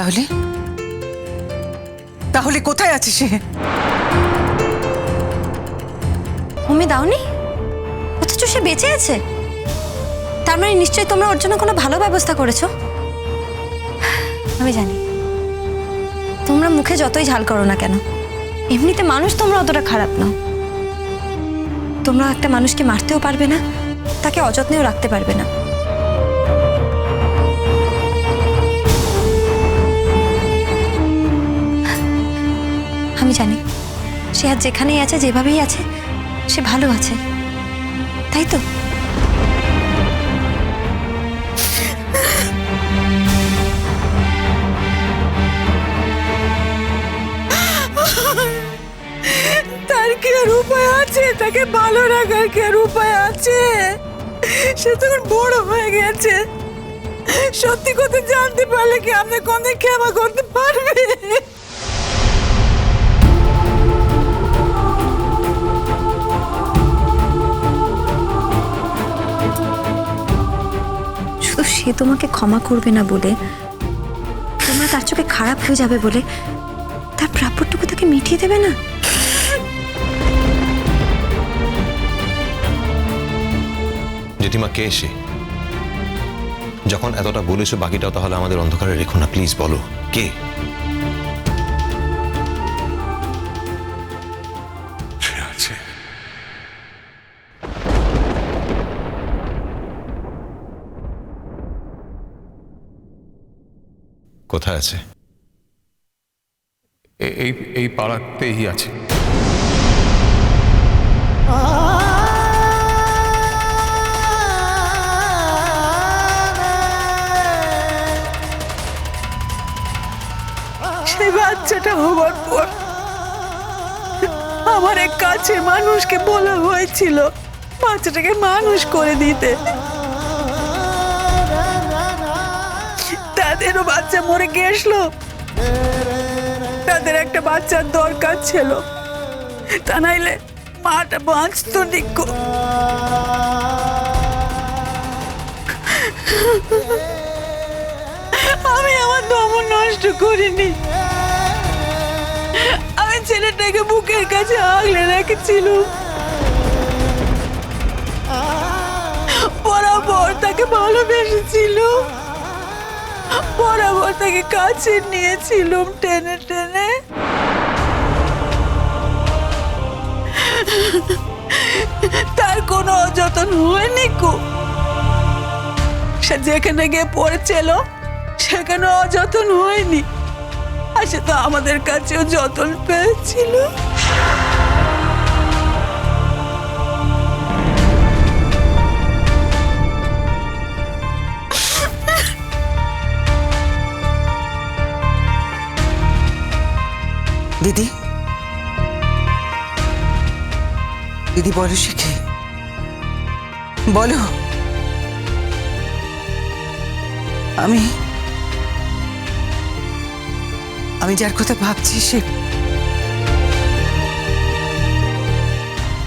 তাহলে? তাহলে কোথায় আছে সে? তুমি দাওনি? অথচ সে বেঁচে আছে। তার মানে নিশ্চয়ই তোমরা ওর জন্য কোনো ভালো ব্যবস্থা করেছ? আমি জানি। তোমরা মুখে যতই ঝাল করো না কেন, এমনিতে মানুষ তোমরা অতটা খারাপ নাও। তোমরা একটা মানুষকে মারতেও পারবে না, তাকে অযত্নেও রাখতে পারবে না। আমি জানি। সে আর যেখানেই আছে, যেভাবেই আছে, সে ভালো আছে। তাই তো? তার কি আর উপায় আছে? তাকে ভালো রাখার কি আর উপায় আছে? সে তখন বড় হয়ে গেছে। সত্যি কথা জানতে পারলে কি আপনি কোনদিন ক্ষমা করতে পারবে শুধু সে তোমাকে ক্ষমা করবে না বলে, তোমরা তার চোখে খারাপ হয়ে যাবে বলে, তার প্রাপ্যটুকু তাকে মিটিয়ে দেবে না? জেঠিমা, কে এসে যখন এতটা বলেছ বাকিটাও তাহলে আমাদের অন্ধকারে রেখো না, প্লিজ বলো, কে? কোথায় আছে? এই এই পাড়াতেই আছে। সেই বাচ্চাটা হবার পর আমার এক কাছে মানুষকে বলা হয়েছিল বাচ্চাটাকে মানুষ করে দিতে। তাদেরও বাচ্চা মরে গেছলো তাদের একটা বাচ্চার দরকার ছিল। তা নাইলে মাটা বাঁচত নিকো আমি আমার দম নষ্ট করিনি। আমি ছেলেটাকে বুকের কাছে আগলে রেখেছিল বরাবর তাকে ভালোবেসেছিল বরাবর তাকে কাছে নিয়েছিলাম টেনে টেনে। তার কোনো অযতন হয়নি কো। সে যেখানে গিয়ে পড়েছিল, সেখানে অযতন হয়নি। আর সে তো আমাদের কাছেও যতন পেয়েছিল। দিদি? দিদি বলো সে কি? বলো। আমি আমি যার কথা ভাবছি সে,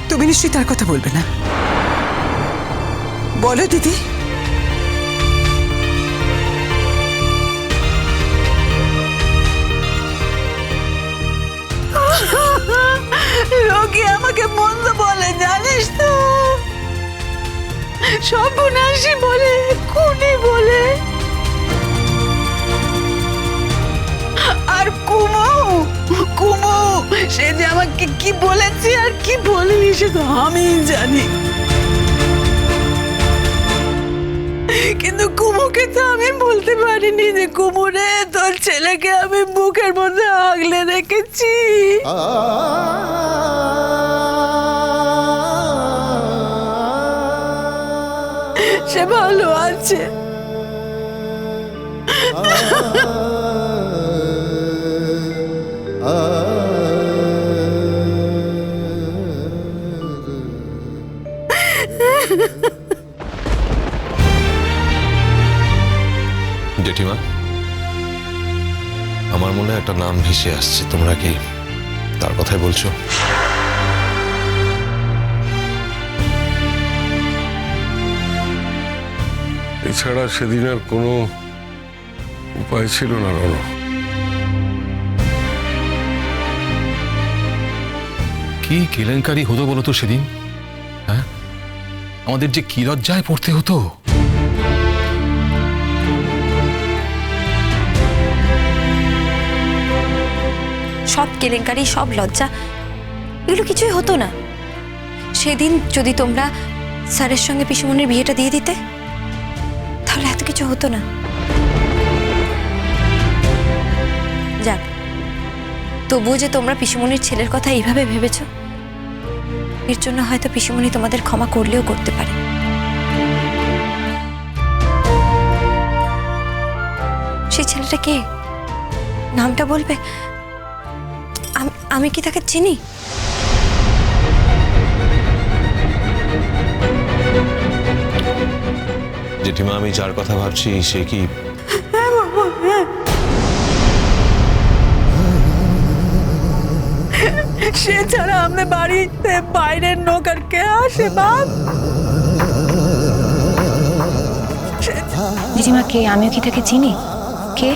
তুমি নিশ্চয়ই তার কথা বলবে না। বলো দিদি। রোগী আমাকে বলে, জানিস তো? সর্বনাশী বলে, খুনি বলে। আর কুমু কুমু, সে যে আমাকে কি বলেছে আর কি বলেনি সে তো আমি জানি। কিন্তু কুমুকে তো আমি বলতে পারিনি যে কুমুরে তোর ছেলেকে আমি বুকের মধ্যে আগলে রেখেছি। সে ভালো আছে। একটা নাম ভেসে আসছে। তোমরা কি তার কথাই বলছো? এছাড়া সেদিন আর কোনো উপায় ছিল না রণ কি কেলেঙ্কারি হতো বলতো সেদিন হ্যাঁ? আমাদের যে কি লজ্জায় পড়তে হতো? সব কেলেঙ্কারি, সব লজ্জা। এগুলো কিছুই হতো না। সেদিন যদি তোমরা স্যারের সঙ্গে পিসুমনির বিয়েটা দিয়ে দিতে, তাহলে এত কিছু হতো না। যাক, তবুও যে তোমরা পিসুমনির ছেলের কথা এইভাবে ভেবেছ, এর জন্য হয়তো পিসুমনি তোমাদের ক্ষমা করলেও করতে পারে। সেই ছেলেটা কে? নামটা বলবে? আম- আমি কি তাকে চিনি? জেঠিমা আমি যার কথা ভাবছি সে কি সে ছাড়া আমাদের বাড়িতে বাইরের লোক আর কে আসে বাপ দিদিমা কে? আমিও কি তাকে চিনি? কে?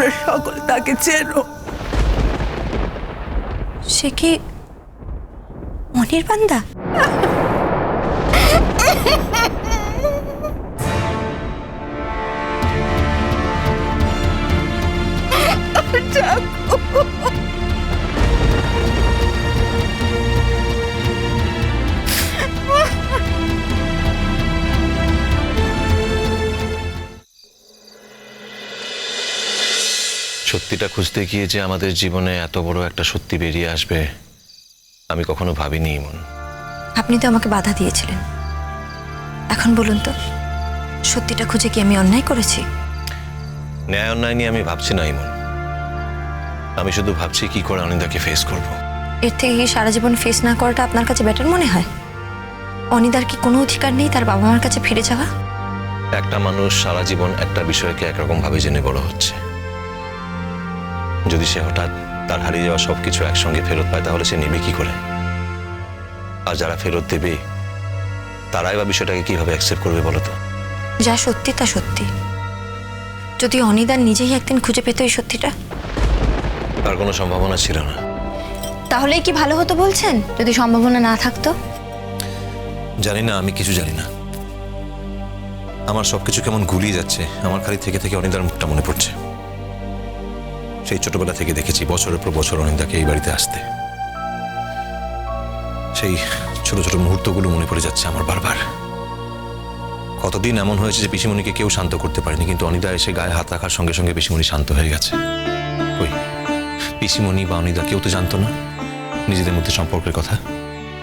তোমরা সকল তাকে চেনো। সে কি অনির্বাণদা? সত্যিটা খুঁজতে গিয়ে যে আমাদের জীবনে এত বড় একটা সত্যি বেরিয়ে আসবে আমি কখনো ভাবিনি ইমন। আপনি তো আমাকে বাধা দিয়েছিলেন। এখন বলুন তো সত্যিটা খুঁজে কি আমি অন্যায় করেছি? ন্যায় অন্যায় নিয়ে আমি ভাবছি না ইমন। আমি শুধু ভাবছি কি করে অনিন্দাকে ফেস করব। এর থেকে কি সারা জীবন ফেস না করাটা আপনার কাছে বেটার মনে হয়? অনিদার কি কোনো অধিকার নেই তার বাবা মার কাছে ফিরে যাওয়া? একটা মানুষ সারা জীবন একটা বিষয়কে একরকম ভাবে জেনে বড় হচ্ছে। যদি সে হঠাৎ তার হারিয়ে যাওয়া সব কিছু একসঙ্গে ফেরত পায় তাহলে সে নেবে কি করে? আর যারা ফেরত দেবে তারাই বা বিষয়টাকে কীভাবে অ্যাকসেপ্ট করবে বলো তো? যা সত্যি তা সত্যি। যদি অনিদার নিজেই একদিন খুঁজে পেত এই সত্যিটা? তার কোনো সম্ভাবনা ছিল না। তাহলেই কি ভালো হতো বলছেন? যদি সম্ভাবনা না থাকতো? জানি না আমি কিছু জানি না। আমার সবকিছু কেমন গুলিয়ে যাচ্ছে আমার খালি থেকে থেকে অনিদার মুখটা মনে পড়ছে। সেই ছোটবেলা থেকে দেখেছি, বছরের পর বছর অনিন্দাকে এই বাড়িতে আসতে। সেই ছোট ছোট মুহূর্তগুলো মনে পড়ে যাচ্ছে আমার বারবার। কতদিন এমন হয়েছে যে পিসিমণিকে কেউ শান্ত করতে পারেনি, কিন্তু অনিদা এসে গায়ে হাত রাখার সঙ্গে সঙ্গে পিসিমণি শান্ত হয়ে গেছে। ওই পিসিমণি বা অনিদা কেউ তো জানতো না নিজেদের মধ্যে সম্পর্কের কথা।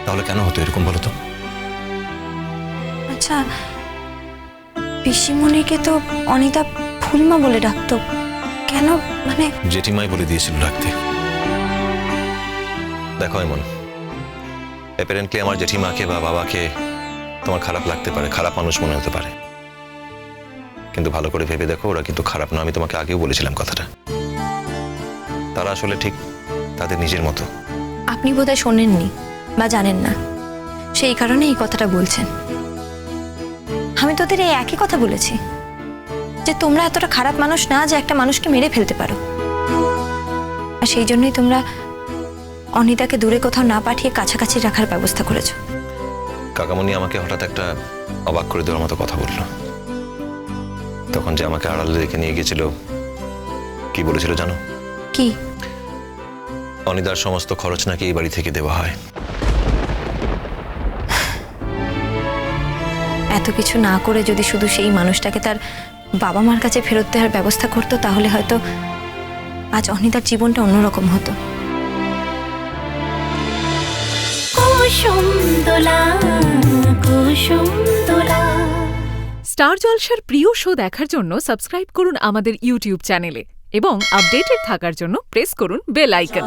তাহলে কেন হতো এরকম বলো তো? আচ্ছা পিসিমণিকে তো অনিতা ফুলমা বলে ডাকতো। কেন? মানে জেঠিমাই বলে দিয়েছিল রাখতে। দেখো এমন। অ্যাপারেন্টলি আমার জেঠিমাকে বা বাবাকে তোমার খারাপ লাগতে পারে খারাপ মানুষ মনে হতে পারে। কিন্তু ভালো করে ভেবে দেখো ওরা কিন্তু খারাপ না। আমি তোমাকে আগেও বলেছিলাম কথাটা। তারা আসলে ঠিক তাদের নিজের মতো। আপনি বোধহয় শোনেননি বা জানেন না। সেই কারণে এই কথাটা বলছেন। আমি তোদের এই একই কথা বলেছি। যে তোমরা এতটা খারাপ মানুষ না যে একটা মানুষকে মেরে ফেলতে পারো। আর সেই জন্যই তোমরা অনিতাকে দূরে কোথাও না পাঠিয়ে কাছাকাছি রাখার ব্যবস্থা করেছ। কাকামণি আমাকে হঠাৎ একটা অবাক করে দেওয়ার মতো কথা বলল। তখন যে আমাকে আড়ালে রেখে নিয়ে গেছিল কি বলেছিল জানো? কি? অনিদার সমস্ত খরচ নাকি এই বাড়ি থেকে দেওয়া হয়। এত কিছু না করে যদি শুধু সেই মানুষটাকে তার বাবা মার কাছে ফেরত দেওয়ার ব্যবস্থা করতো তাহলে হয়তো আজ অনিতার জীবনটা অন্যরকম হতো। স্টার জলসার প্রিয় শো দেখার জন্য সাবস্ক্রাইব করুন আমাদের ইউটিউব চ্যানেলে এবং আপডেটেড থাকার জন্য প্রেস করুন বেল আইকন।